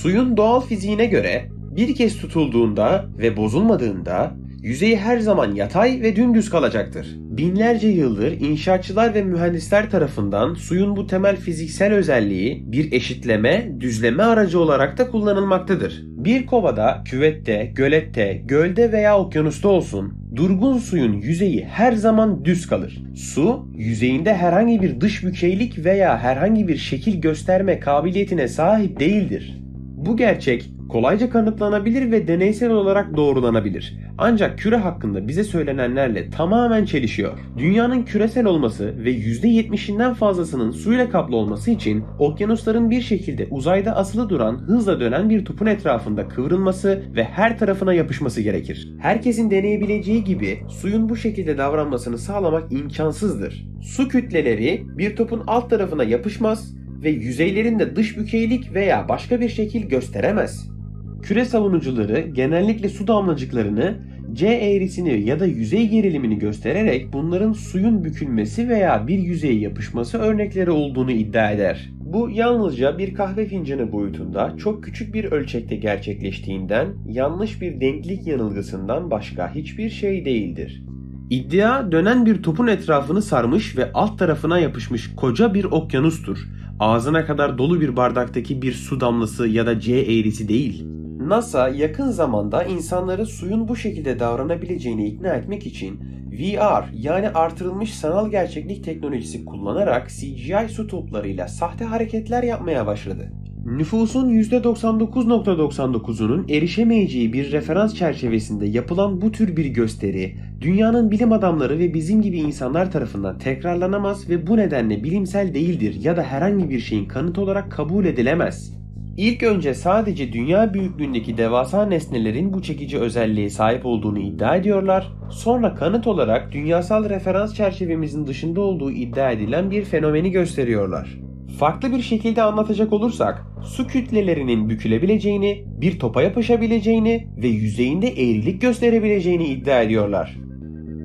Su Suyun doğal fiziğine göre bir kez tutulduğunda ve bozulmadığında yüzeyi her zaman yatay ve dümdüz kalacaktır. Binlerce yıldır inşaatçılar ve mühendisler tarafından suyun bu temel fiziksel özelliği bir eşitleme, düzleme aracı olarak da kullanılmaktadır. Bir kovada, küvette, gölette, gölde veya okyanusta olsun, durgun suyun yüzeyi her zaman düz kalır. Su, yüzeyinde herhangi bir dış bükeylik veya herhangi bir şekil gösterme kabiliyetine sahip değildir. Bu gerçek kolayca kanıtlanabilir ve deneysel olarak doğrulanabilir. Ancak küre hakkında bize söylenenlerle tamamen çelişiyor. Dünyanın küresel olması ve %70'inden fazlasının suyla kaplı olması için okyanusların bir şekilde uzayda asılı duran, hızla dönen bir topun etrafında kıvrılması ve her tarafına yapışması gerekir. Herkesin deneyebileceği gibi suyun bu şekilde davranmasını sağlamak imkansızdır. Su kütleleri bir topun alt tarafına yapışmaz ve yüzeylerinde dış bükeylik veya başka bir şekil gösteremez. Küre savunucuları genellikle su damlacıklarını C eğrisini ya da yüzey gerilimini göstererek bunların suyun bükülmesi veya bir yüzeye yapışması örnekleri olduğunu iddia eder. Bu yalnızca bir kahve fincanı boyutunda çok küçük bir ölçekte gerçekleştiğinden yanlış bir denklik yanılgısından başka hiçbir şey değildir. İddia dönen bir topun etrafını sarmış ve alt tarafına yapışmış koca bir okyanustur. Ağzına kadar dolu bir bardaktaki bir su damlası ya da C eğrisi değil. NASA yakın zamanda insanları suyun bu şekilde davranabileceğini ikna etmek için VR yani artırılmış sanal gerçeklik teknolojisi kullanarak CGI su toplarıyla sahte hareketler yapmaya başladı. Nüfusun %99.99'unun erişemeyeceği bir referans çerçevesinde yapılan bu tür bir gösteri, dünyanın bilim adamları ve bizim gibi insanlar tarafından tekrarlanamaz ve bu nedenle bilimsel değildir ya da herhangi bir şeyin kanıt olarak kabul edilemez. İlk önce sadece dünya büyüklüğündeki devasa nesnelerin bu çekici özelliğe sahip olduğunu iddia ediyorlar. Sonra kanıt olarak dünyasal referans çerçevemizin dışında olduğu iddia edilen bir fenomeni gösteriyorlar. Farklı bir şekilde anlatacak olursak, su kütlelerinin bükülebileceğini, bir topa yapışabileceğini ve yüzeyinde eğrilik gösterebileceğini iddia ediyorlar.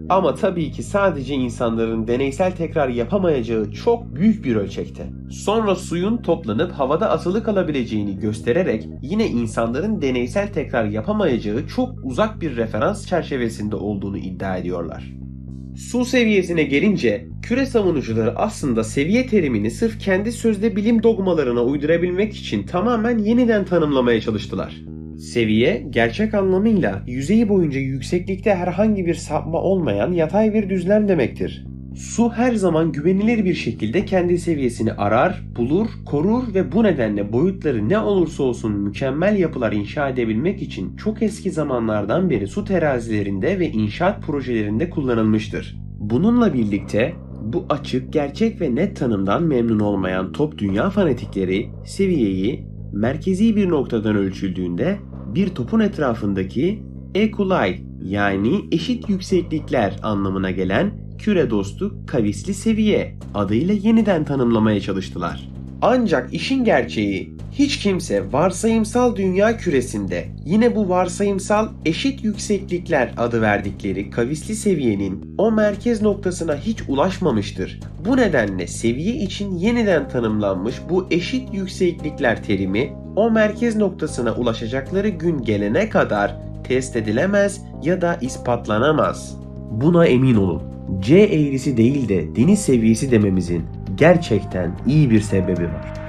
Ama tabii ki sadece insanların deneysel tekrar yapamayacağı çok büyük bir ölçekte. Sonra suyun toplanıp havada asılı kalabileceğini göstererek yine insanların deneysel tekrar yapamayacağı çok uzak bir referans çerçevesinde olduğunu iddia ediyorlar. Su seviyesine gelince küre savunucuları aslında seviye terimini sırf kendi sözde bilim dogmalarına uydurabilmek için tamamen yeniden tanımlamaya çalıştılar. Seviye, gerçek anlamıyla yüzeyi boyunca yükseklikte herhangi bir sapma olmayan yatay bir düzlem demektir. Su her zaman güvenilir bir şekilde kendi seviyesini arar, bulur, korur ve bu nedenle boyutları ne olursa olsun mükemmel yapılar inşa edebilmek için çok eski zamanlardan beri su terazilerinde ve inşaat projelerinde kullanılmıştır. Bununla birlikte bu açık, gerçek ve net tanımdan memnun olmayan top dünya fanatikleri seviyeyi merkezi bir noktadan ölçüldüğünde bir topun etrafındaki equalite yani eşit yükseklikler anlamına gelen küre dostu kavisli seviye adıyla yeniden tanımlamaya çalıştılar. Ancak işin gerçeği hiç kimse varsayımsal dünya küresinde yine bu varsayımsal eşit yükseklikler adı verdikleri kavisli seviyenin o merkez noktasına hiç ulaşmamıştır. Bu nedenle seviye için yeniden tanımlanmış bu eşit yükseklikler terimi o merkez noktasına ulaşacakları gün gelene kadar test edilemez ya da ispatlanamaz. Buna emin olun. C eğrisi değil de deniz seviyesi dememizin gerçekten iyi bir sebebi var.